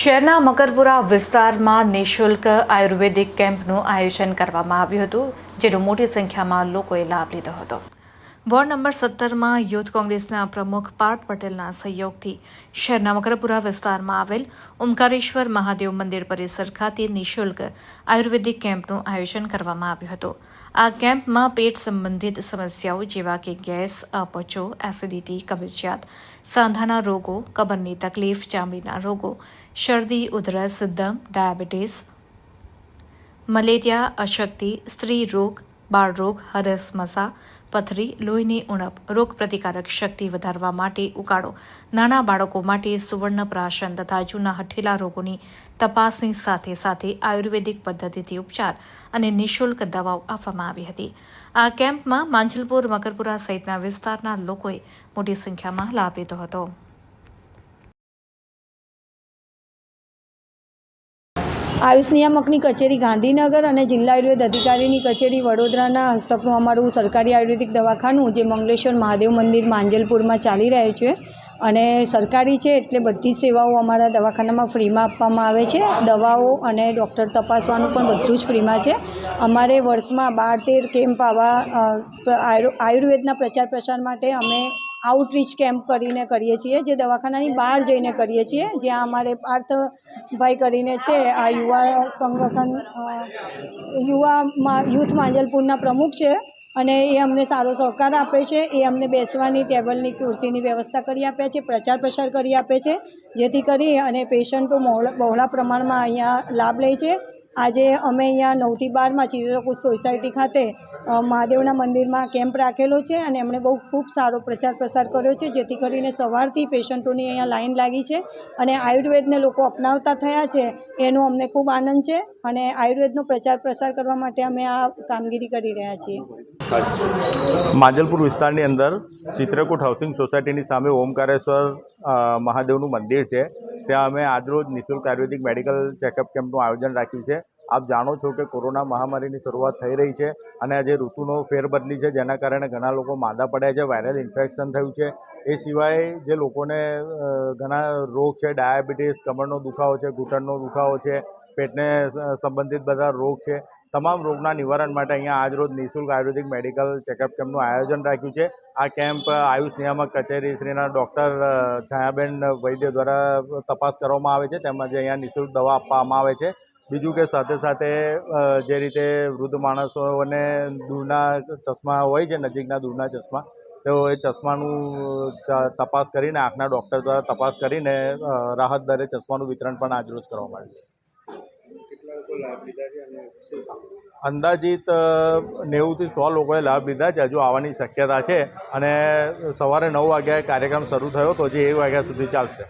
શહેરના મકરપુરા વિસ્તારમાં નિઃશુલ્ક આયુર્વેદિક કેમ્પનું આયોજન કરવામાં આવ્યું હતું, જેનો મોટી સંખ્યામાં લોકોએ લાભ લીધો હતો. વોર્ડ નંબર સત્તરમાં યુથ કોંગ્રેસના પ્રમુખ પાર્થ પટેલના સહયોગથી શહેરના મકરપુરા વિસ્તારમાં આવેલ ઓમકારેશ્વર મહાદેવ મંદિર પરિસર ખાતે નિઃશુલ્ક આયુર્વેદિક કેમ્પનું આયોજન કરવામાં આવ્યું હતું. આ કેમ્પમાં પેટ સંબંધિત સમસ્યાઓ જેવા કે ગેસ, અપચો, એસિડિટી, કબજિયાત, સાંધાના રોગો, કબરની તકલીફ, ચામડીના રોગો, શરદી, ઉધરસ, દમ, ડાયાબિટીસ, મલેરિયા, અશક્તિ, સ્ત્રી રોગ બાળરોગ હરસ, મસા, પથરી, લોહીની ઉણપ, રોગ પ્રતિકારક શક્તિ વધારવા માટે ઉકાળો. નાના બાળકો માટે સુવર્ણ પ્રાશન તથા જૂના હઠેલા રોગોની તપાસની સાથે સાથે આયુર્વેદિક પદ્ધતિથી ઉપચાર અને નિઃશુલ્ક દવાઓ આપવામાં આવી હતી. આ કેમ્પમાં માંજલપુર, મકરપુરા સહિતના વિસ્તારના લોકોએ મોટી સંખ્યામાં લાભ લીધો હતો. આયુષ નિયામકની કચેરી ગાંધીનગર અને જિલ્લા આયુર્વેદ અધિકારીની કચેરી વડોદરાના હસ્તકનું અમારું સરકારી આયુર્વેદિક દવાખાનું જે મંગલેશ્વર મહાદેવ મંદિર માંજલપુરમાં ચાલી રહ્યું છે અને સરકારી છે એટલે બધી જ સેવાઓ અમારા દવાખાનામાં ફ્રીમાં આપવામાં આવે છે. દવાઓ અને ડૉક્ટર તપાસવાનું પણ બધું જ ફ્રીમાં છે. અમારે વર્ષમાં બાર તેર કેમ્પ આવા આયુર્વેદના પ્રચાર પ્રસાર માટે અમે આઉટરીચ કેમ્પ કરીને કરીએ છીએ, જે દવાખાનાની બહાર જઈને કરીએ છીએ, જ્યાં અમારે પાર્થભાઈ કરીને છે, આ યુવા સંગઠન યુવામાં યુવા યુથ માંજલપુરના પ્રમુખ છે, અને એ અમને સારો સહકાર આપે છે, એ અમને બેસવાની ટેબલની, ખુરશીની વ્યવસ્થા કરી આપે છે, પ્રચાર પ્રસાર કરી આપે છે, જેથી કરી અને પેશન્ટો બહોળા પ્રમાણમાં અહીંયા લાભ લે છે આજે અમે અહીંયા નવથી બારમાં ચિત્રકૂટ સોસાયટી ખાતે મહાદેવના મંદિરમાં કેમ્પ રાખેલો છે અને એમણે બહુ ખૂબ સારો પ્રચાર પ્રસાર કર્યો છે, જેથી કરીને સવારથી પેશન્ટોની અહીંયા લાઈન લાગી છે અને આયુર્વેદને લોકો અપનાવતા થયા છે, એનો અમને ખૂબ આનંદ છે અને આયુર્વેદનો પ્રચાર પ્રસાર કરવા માટે અમે આ કામગીરી કરી રહ્યા છીએ. માંજલપુર વિસ્તારની અંદર ચિત્રકૂટ હાઉસિંગ સોસાયટીની સામે ઓમકારેશ્વર મહાદેવનું મંદિર છે. ત્યાં અમે આજરોજ નિઃશુલ્ક આયુર્વેદિક મેડિકલ ચેકઅપ કેમ્પનું આયોજન રાખ્યું છે. આપ જાણો છો કે કોરોના મહામારીની શરૂઆત થઈ રહી છે અને આજે ઋતુનો ફેરબદલી છે, જેના કારણે ઘણા લોકો માદા પડ્યા છે, વાયરલ ઇન્ફેક્શન થયું છે. એ સિવાય જે લોકોને ઘણા રોગ છે, ડાયાબિટીસ કમરનો દુખાવો છે, ઘૂંટણનો દુખાવો છે, પેટને સંબંધિત બધા રોગ છે. તમામ રોગના નિવારણ માટે અહીંયા આજરોજ નિઃશુલ્ક આયુર્વેદિક મેડિકલ ચેકઅપ કેમ્પનું આયોજન રાખ્યું છે. આ કેમ્પ આયુષ નિયામક કચેરી શ્રીના ડૉક્ટર છાયાબેન વૈદ્ય દ્વારા તપાસ કરવામાં આવે છે. તેમજ અહીંયા નિઃશુલ્ક દવા આપવામાં આવે છે. બીજું કે સાથે સાથે જે રીતે વૃદ્ધ માણસોને દૂરના ચશ્મા હોય છે નજીકના દૂરના ચશ્મા તેઓ એ ચશ્માનું તપાસ કરીને આંખના ડૉક્ટર દ્વારા તપાસ કરીને રાહત દરે ચશ્માનું વિતરણ પણ આજરોજ કરવામાં આવ્યું અંદાજિત નેવુંથી સો લોકોએ લાભ લીધા છે હજુ આવવાની શક્યતા છે અને સવારે નવ વાગ્યાએ કાર્યક્રમ શરૂ થયો તો જે એક વાગ્યા સુધી ચાલશે.